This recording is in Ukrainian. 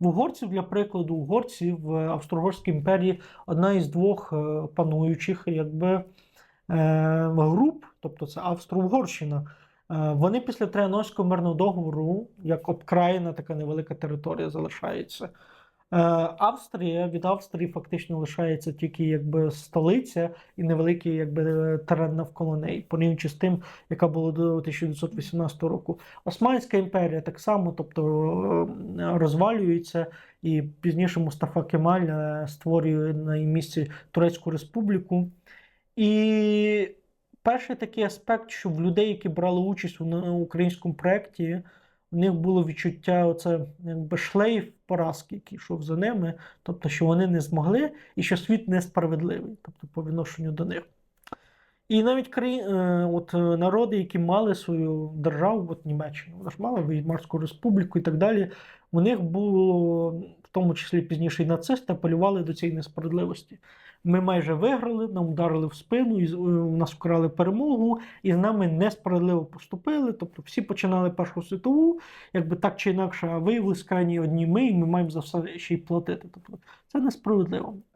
В угорців, для прикладу, угорці в Австро-Угорській імперії одна із двох е, пануючих якби, е, груп, тобто це Австро-Угорщина. Е, Вони після Трианонського мирного договору, як обкраєна така невелика територія, залишається. Е, Австрія від Австрії фактично лишається тільки якби столиця і невеликий якби терен навколо неї, порівнюючи з тим, яка була до 1918 року. Османська імперія так само, тобто е, розвалюється, і пізніше Мустафа Кемаль е, створює на її місці Турецьку республіку. І перший такий аспект, що в людей, які брали участь у українському проєкті, у них було відчуття оце якби шлейф поразки, який йшов за ними, тобто, що вони не змогли і що світ несправедливий, тобто по відношенню до них. І навіть краї... е, от, е, народи, які мали свою державу, от Німеччина, вона ж мала Веймарську республіку і так далі, у них було, в тому числі пізніше і нацисти, апелювали до цієї несправедливості. Ми майже виграли, нам ударили в спину, і з- у нас вкрали перемогу, і з нами несправедливо поступили. Тобто всі починали Першу світову, якби так чи інакше, а виявилися крайні одні ми, і ми маємо за все ще й платити. Тобто це несправедливо.